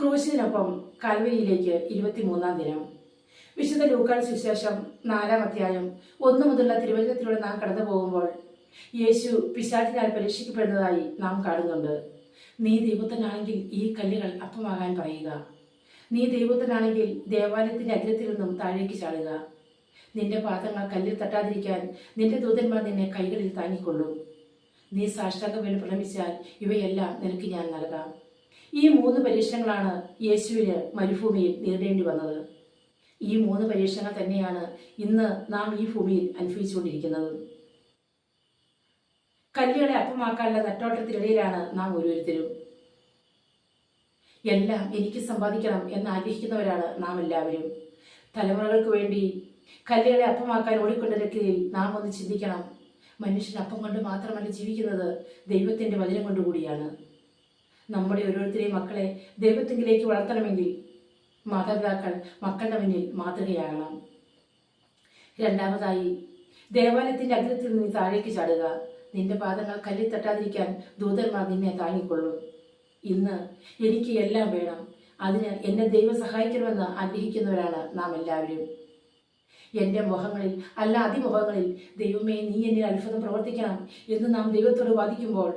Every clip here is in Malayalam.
ക്രൂശിനൊപ്പം കാൽവരിയിലേക്ക് ഇരുപത്തിമൂന്നാം ദിനം. വിശുദ്ധ ലൂക്കാട് സുശേഷം നാലാം അധ്യായം ഒന്നു മുതലുള്ള തിരുവചനത്തിലൂടെ നാം കടന്നു പോകുമ്പോൾ യേശു പിശാചിനാൽ പരീക്ഷിക്കപ്പെടുന്നതായി നാം കാണുന്നുണ്ട്. നീ ദൈവത്തിനാണെങ്കിൽ ഈ കല്ലുകൾ അപ്പമാകാൻ പറയുക. നീ ദൈവത്തിനാണെങ്കിൽ ദേവാലയത്തിന്റെ അഗ്രത്തിൽ നിന്നും താഴേക്ക് ചാടുക. നിന്റെ പാദങ്ങൾ കല്ലിൽ തട്ടാതിരിക്കാൻ നിന്റെ ദൂതന്മാർ നിന്നെ കൈകളിൽ താങ്ങിക്കൊള്ളും. നീ സാഷ്ടാംഗം വേണ്ടി പ്രണമിച്ചാൽ ഇവയെല്ലാം നിനക്ക് ഞാൻ നൽകാം. ഈ മൂന്ന് പരീക്ഷണങ്ങളാണ് യേശുവിന് മരുഭൂമിയിൽ നേരിടേണ്ടി വന്നത്. ഈ മൂന്ന് പരീക്ഷണങ്ങൾ തന്നെയാണ് ഇന്ന് നാം ഈ ഭൂമിയിൽ അനുഭവിച്ചുകൊണ്ടിരിക്കുന്നത്. കല്ലുകളെ അപ്പമാക്കാനുള്ള നെട്ടോട്ടത്തിനിടയിലാണ് നാം ഓരോരുത്തരും. എല്ലാം എനിക്ക് സമ്പാദിക്കണം എന്ന് ആഗ്രഹിക്കുന്നവരാണ് നാം എല്ലാവരും. തലമുറകൾക്ക് വേണ്ടി കല്ലുകളെ അപ്പമാക്കാൻ ഓടിക്കൊണ്ടിരിക്കുകയിൽ നാം ഒന്ന് ചിന്തിക്കണം. മനുഷ്യൻ അപ്പം കൊണ്ട് മാത്രമല്ല ജീവിക്കുന്നത് ദൈവത്തിന്റെ വചനം കൊണ്ടുകൂടിയാണ്. നമ്മുടെ ഓരോരുത്തരെയും മക്കളെ ദൈവത്തിങ്കിലേക്ക് വളർത്തണമെങ്കിൽ മാതാപിതാക്കൾ മക്കളുടെ മുന്നിൽ മാതൃകയാകണം. രണ്ടാമതായി ദേവാലയത്തിന്റെ അഗ്രത്തിൽ നിന്ന് താഴേക്ക് ചാടുക. നിന്റെ പാദങ്ങൾ കല്ലിൽ തട്ടാതിരിക്കാൻ ദൂതന്മാർ നിന്നെ താങ്ങിക്കൊള്ളും. ഇന്ന് എനിക്ക് എല്ലാം വേണം. അതിന് എന്നെ ദൈവം സഹായിക്കണമെന്ന് ആഗ്രഹിക്കുന്നവരാണ് നാം എല്ലാവരും. എന്റെ മുഖങ്ങളിൽ അല്ല അതിമുഖങ്ങളിൽ ദൈവമേ നീ എന്നിൽ അത്ഭുതം പ്രവർത്തിക്കണം എന്ന് നാം ദൈവത്തോട് വാദിക്കുമ്പോൾ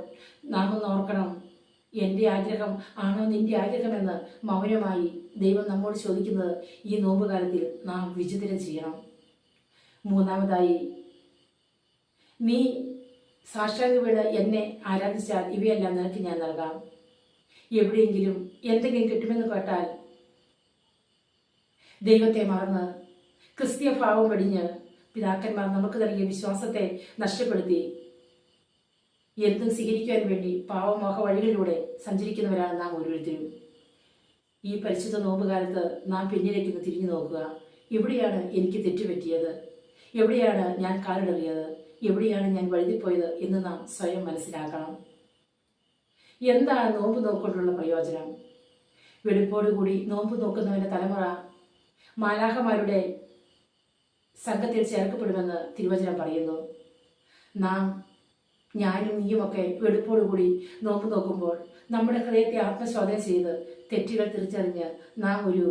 നാം ഒന്ന് ഓർക്കണം. എന്റെ ആഗ്രഹം ആണോ നിന്റെ ആഗ്രഹമെന്ന് മൗനമായി ദൈവം നമ്മോട് ചോദിക്കുന്നത് ഈ നോമ്പുകാലത്തിൽ നാം വിചിത്രം ചെയ്യണം. മൂന്നാമതായി നീ സാക്ഷാത് വീട് എന്നെ ആരാധിച്ചാൽ ഇവയെല്ലാം നിനക്ക് ഞാൻ നൽകാം. എവിടെയെങ്കിലും എന്തെങ്കിലും കിട്ടുമെന്ന് കേട്ടാൽ ദൈവത്തെ മറന്ന് ക്രിസ്തീയ ഭാവം വെടിഞ്ഞ് പിതാക്കന്മാർ നമുക്ക് നൽകിയ വിശ്വാസത്തെ നഷ്ടപ്പെടുത്തി എന്തും സ്വീകരിക്കുവാൻ വേണ്ടി പാവമോഹ വഴികളിലൂടെ സഞ്ചരിക്കുന്നവരാണ് നാം ഓരോരുത്തരും. ഈ പരിശുദ്ധ നോമ്പുകാലത്ത് നാം പിന്നിലേക്കൊന്ന് തിരിഞ്ഞു നോക്കുക. എവിടെയാണ് എനിക്ക് തെറ്റുപറ്റിയത്? എവിടെയാണ് ഞാൻ കാലിടറിയത്? എവിടെയാണ് ഞാൻ വഴുതിപ്പോയത് എന്ന് നാം സ്വയം മനസ്സിലാക്കണം. എന്താണ് നോമ്പ് നോക്കൊണ്ടുള്ള പ്രയോജനം? വെളുപ്പോടുകൂടി നോമ്പ് നോക്കുന്നവന്റെ തലമുറ മാലാഹമാരുടെ സംഘത്തിൽ ചേർക്കപ്പെടുമെന്ന് തിരുവചനം പറയുന്നു. നാം ഞാനും നീയുമൊക്കെ വെളുപ്പോടുകൂടി നോമ്പ് നോക്കുമ്പോൾ നമ്മുടെ ഹൃദയത്തെ ആത്മശോധന ചെയ്ത് തെറ്റുകൾ തിരിച്ചറിഞ്ഞ് നാം ഒരു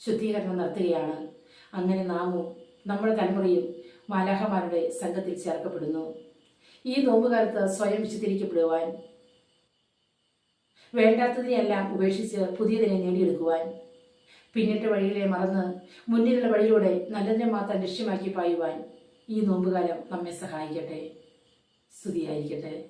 ശുദ്ധീകരണം നടത്തുകയാണ്. അങ്ങനെ നാമും നമ്മുടെ തലമുറയും മാലാഹമാരുടെ സംഘത്തിൽ ചേർക്കപ്പെടുന്നു. ഈ നോമ്പുകാലത്ത് സ്വയം വിശുദ്ധീകരിക്കപ്പെടുവാൻ വേണ്ടാത്തതിനെയെല്ലാം ഉപേക്ഷിച്ച് പുതിയതിനെ നേടിയെടുക്കുവാൻ പിന്നിട്ട വഴികളെ മറന്ന് മുന്നിലുള്ള വഴിയിലൂടെ നല്ലതിനെ മാത്രം ലക്ഷ്യമാക്കി പായുവാൻ ഈ നോമ്പുകാലം നമ്മെ സഹായിക്കട്ടെ. 四 D 一个人